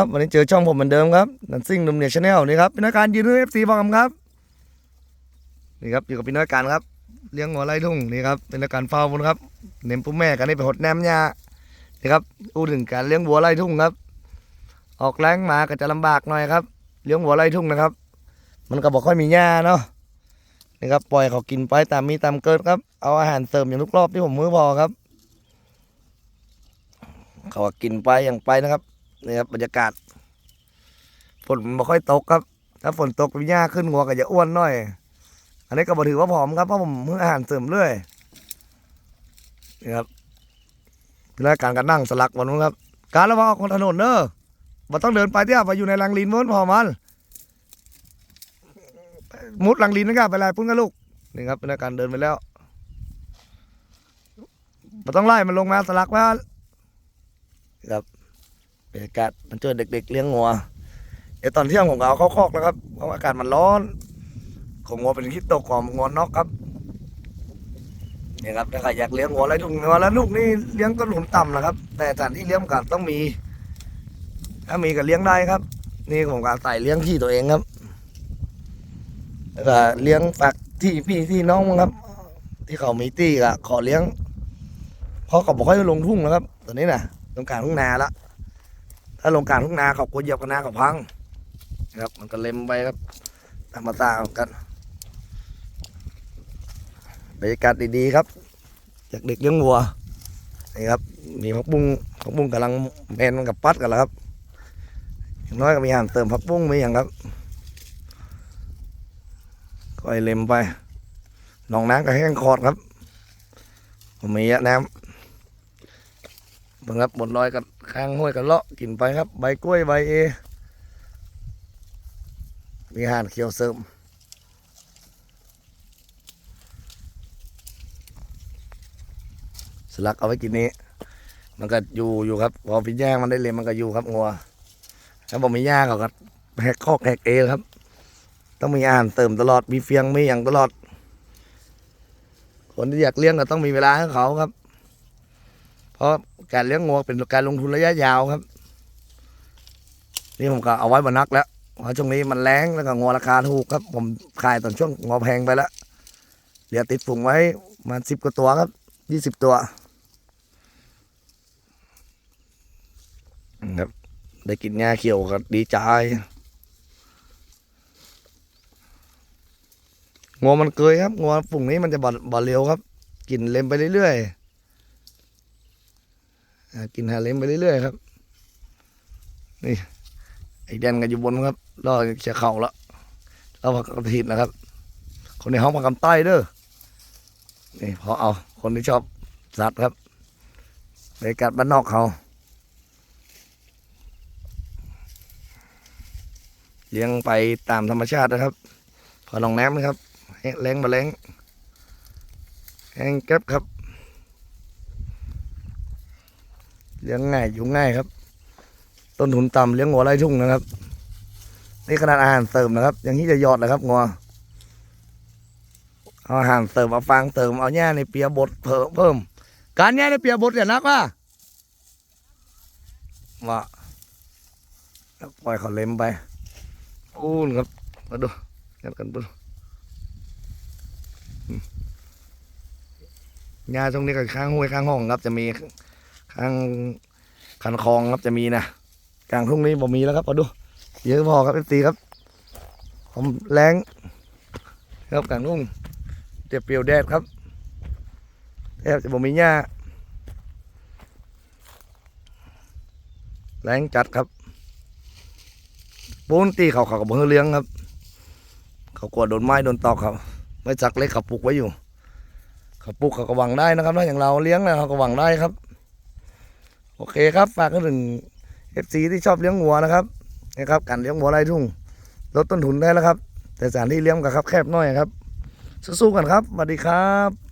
ครับวันนี้เจอช่องผมเหมือนเดิมครับนันซิ่งนุ่มเนี่ยชาแนลนี่ครับเป็นนักการยืนเอฟซีบอมครับนี่ครับอยู่กับพี่น้อยการครับเลี้ยงหัวไร่ทุ่งนี่ครับเป็นนักการเฝ้าบนครับเน้นปุ๊แม่กันนี่ไปหดแนมหญ้านี่ครับพูดถึงการเลี้ยงวัวไร่ทุ่งครับ ออกแรงมาก็จะลำบากหน่อยครับเลี้ยงวัวไร่ทุ่งนะครับ มันก็บอกค่อยมีหญ้าเนาะนี่ครับปล่อยเขากินไปตามมีตามเกิดครับ เอาอาหารเสริมอย่างทุกรอบที่ผมมือพอครับ เขากินไปอย่างไปนะครับ นี่ครับบรรยากาศ ฝนไม่ค่อยตกครับ ถ้าฝนตกวิญญาขึ้นหัวก็จะอ้วนหน่อย อันนี้ก็บอถือว่าผอมครับเพราะผมเพิ่งอาหารเสริมเรื่อยนี่ครับเวลาการกันนั่งสลักวันนู้นครับ การระวังออกถนนเนอะมันต้องเดินไปที่ไปอยู่ในรังลินม้วนพอมันมุดรังลินนะครับไปไรพุ่นกับลูกนี่ครับเป็นอาการเดินไปแล้วมันต้องไล่มันลงมาสลักมาครับ รรยากาศมันเจอเด็ก ๆ เลี้ยงงัวเดี๋ยวตอนเที่ยงผมก็เอาเข้าคอกแล้วครับเพราะอากาศมันร้อน ของงัวเป็นคิดตกของงัวนอกครับเนี่ยครับถ้าใครอยากเลี้ยงงัวอะไรทุกงัวแล้วลูกนี่เลี้ยงต้นทุนต่ำนะครับ แต่สถานที่เลี้ยงกันต้องมี ถ้ามีก็เลี้ยงได้ครับ นี่ผมก็ใส่เลี้ยงที่ตัวเองครับแล้วก็เลี้ยงฝากที่พี่ที่น้องครับ ที่เขามีตี้ก็ขอเลี้ยงเพราะเขาบอกให้ลงทุ่งนะครับ ตอนนี้นะตรงกางทุ่งนาละ ถ้าลงกลางทุ่งนาเขากลัวเหยียบกันนาเขาพังนะครับ มันก็เล็มไปครับธรรมชาติกันบรรยากาศดีๆครับ จากเด็กเลี้ยงวัวนี่ครับมีผักบุ้งผักบุ้งกำลังแมนกับปัดกันแล้วครับอย่างน้อยก็มีอาหารเติมผักบุ้งมีอย่างครับก็ไอเล็มไปหนองน้ำก็แห้งคอดครับผมมีน้ำ บิ่งครับบนลอยกับข้างห้วยกับเลาะกินไปครับ ใบกล้วยใบเอ มีอาหารเขียวเสริมสลักเอาไว้กินนี้ มันก็อยู่อยู่ครับ พอพี่ย่างมันได้เลยมันก็อยู่ครับงัวแล้วผมมีย่างเขาก็แหกคอกแหกเอครับ ต้องมีอาหารเติมตลอดมีเฟียงมีอย่างตลอด คนที่อยากเลี้ยงก็ต้องมีเวลาให้เขาครับ เพราะการเลี้ยงงัวเป็นการลงทุนระยะยาวครับ นี่ผมก็เอาไว้บนนักแล้วเพราะช่วงนี้มันแรงแล้วก็งัวราคาถูกครับ ผมขายตอนช่วงงัวแพงไปแล้วเหลือติดฝูงไว้ประมาสิบกว่าตัวครับยี่สิบตัวครับได้กินหญ้าเขียวก็ดีใจงัวมันเกยครับงัวฝูงนี้มันจะบ่บเร็วครับ กินเล็มไปเรื่อยๆ กินหาเล้มไปเรื่อยๆครับ นี่ไอ้แดนกันอยู่บนครับรอเชียเข่าแล้วเราผักกระถิ่นนะครับ คนในห้องผักกำใต้เด้อนี่พอเอาคนที่ชอบสัตว์ครับบรรยากาศบ้านนอกเขาเลี้ยงไปตามธรรมชาตินะครับ พอลองน้ำนะครับแงแรงมาแรงแห้งแก๊บครับ เลี้ยงง่ายอยู่ง่ายครับ ต้นทุนต่ำเลี้ยงงัวไร่ทุ่งนะครับ นี่ขนาดอาหารเสริมนะครับ อย่างนี้จะยอดนะครับงัวเอาอาหารเสริมเอาฟางเสริมเอาแง่ในเปียบดเพิ่ม การแง่ในเปียบดอย่านักว่าว่าแล้วปล่อยเขาเล็มไปอู้นครับมาดูกันกันดูอืมหญ้าตรงนี้ก็ข้างห้วยข้างห้องครับจะมี ข้างคันคลองครับจะมีนะกลางทุ่งนี้บ่มีแล้วครับมาดู เยอะพอครับเอฟซีครับผมแรงครับกลางทุ่งเตียบเปรียวแดดครับแทบจะบ่มีหญ้าแรงจัดครับปูนตีเขาเขากับเพื่อเลี้ยงครับ เขากลัวโดนไม้โดนตอกครับไม่จักเล็กเขาปลูกไว้อยู่ เขาปลูกเขาก็หวังได้นะครับถ้าอย่างเราเลี้ยงนะเขาก็หวังได้ครับ โอเคครับฝากกันถึงเอฟซีที่ชอบเลี้ยงวัวนะครับนะครับการเลี้ยงวัวไร่ทุ่งลดต้นทุนได้แล้วครับ แต่สถานที่เลี้ยงกับครับแคบน้อยครับสู้ๆกันครับสวัสดีครับ